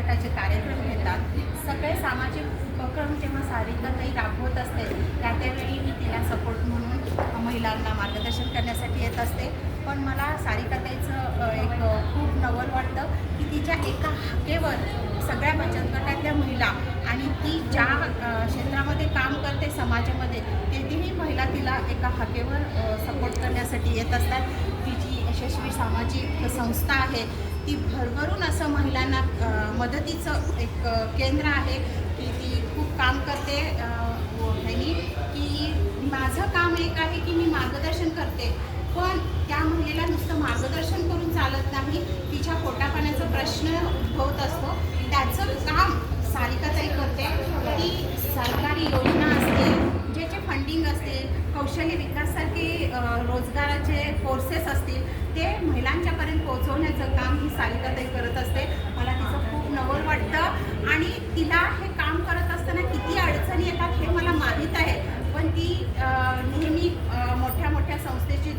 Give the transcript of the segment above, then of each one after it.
गटाचे कार्यक्रम घेतात. सगळे सामाजिक उपक्रम जेव्हा सारिकाताई राबवत असते त्या त्यावेळी मी तिला सपोर्ट म्हणून महिलांना मार्गदर्शन करण्यासाठी येत असते. पण मला सारिकाताईचं एक खूप नवल वाटतं की तिच्या एका हाकेवर सगळ्या बचत गटातल्या महिला आणि ती ज्या क्षेत्रामध्ये काम करते समाजामध्ये तेथेही महिला तिला एका हाकेवर सपोर्ट करण्यासाठी येत असतात. ती जी यशस्वी सामाजिक संस्था आहे ती भरभरून असं महिलांना मदतीचं एक केंद्र आहे की ती खूप काम करते ह्यानी. की माझं काम एक आहे की मी मार्गदर्शन करते. पण त्या महिलेला नुसतं मार्गदर्शन करून चालत नाही. तिच्या पोटापाण्याचा प्रश्न उद्भवत असतो. त्याचं काम सारिकाताई करते. की सरकारी योजना असतील ज्याचे फंडिंग असतील कौशल्य विकासासारखे रोजगाराचे कोर्सेस असतील ते महिलांच्यापर्यंत पोहोचव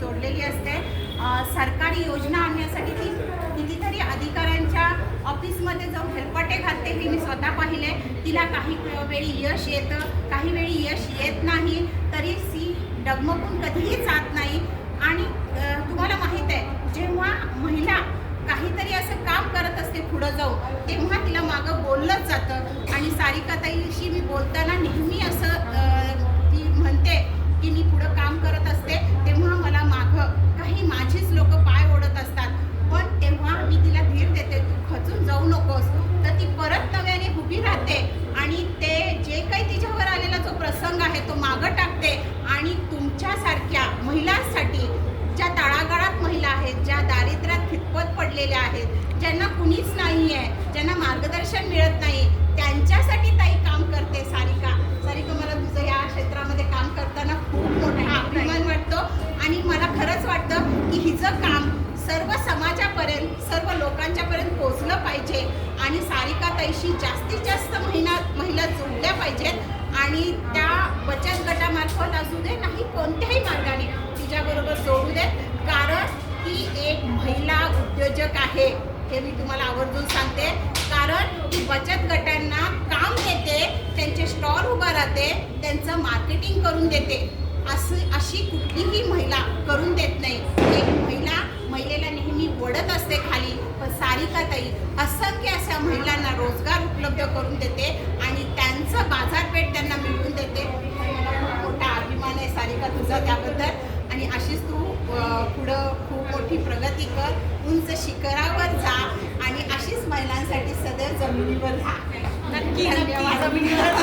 जोडलेली असते. सरकारी योजना आणण्यासाठी ती कितीतरी अधिकाऱ्यांच्या ऑफिसमध्ये जाऊन हेलपटे घालते हे मी स्वतः पाहिले. तिला काही वेळी यश येतं काही वेळी यश येत नाही तरी सी डगमगून कधीही जात नाही. आणि तुम्हाला माहीत आहे जेव्हा महिला काहीतरी असं काम करत असते पुढं जाऊन तेव्हा तिला मागं बोललंच जातं. आणि सारिकाताईशी मी बोलताना नेहमी असं ती म्हणते की मी तू जाऊ नकोस. तर ती परत नव्याने उभी राहते आणि ते जे काही तिच्यावर आलेला जो प्रसंग आहे तो मागं टाकते आणि तुमच्यासारख्या महिलांसाठी ज्या तळागाळात महिला आहेत ज्या दारिद्र्यात खितपत पडलेल्या आहेत ज्यांना कुणीच नाही आहे ज्यांना मार्गदर्शन मिळत नाही त्यांच्यासाठी ताई काम करते सारिका. सारिका मला तुझं या क्षेत्रामध्ये काम करताना खूप मोठा अभिमान वाटतो आणि मला खरंच वाटतं की हिचं काम सर्व समाजापर्यंत लोकांच्यापर्यंत पोचलं पाहिजे आणि सारिका ताईशी जास्तीत जास्त महिना महिला जोडल्या पाहिजेत आणि त्या बचत गटामार्फत असू दे नाही कोणत्याही मार्गाने तिच्याबरोबर जोडू देत. कारण ती एक महिला उद्योजक आहे हे मी तुम्हाला आवर्जून सांगते. कारण ती बचत गटांना काम देते त्यांचे स्टॉल उभा राहते त्यांचं मार्केटिंग करून देते. असं अशी कुठलीही महिला करून देत नाही. एक महिला महिलेला नेहमी ओढत असते खाली पण सारिकाताई असंख्य अशा महिलांना रोजगार उपलब्ध करून देते आणि त्यांचं बाजारपेठ त्यांना मिळवून देते. मला खूप मोठा अभिमान आहे सारिका तुझा त्याबद्दल. आणि अशीच तू पुढं खूप मोठी प्रगती कर उंच शिखरावर जा आणि अशीच महिलांसाठी सदैव जमिनीवर राहा. नक्की धन्यवाद. नक्की जमिनीवर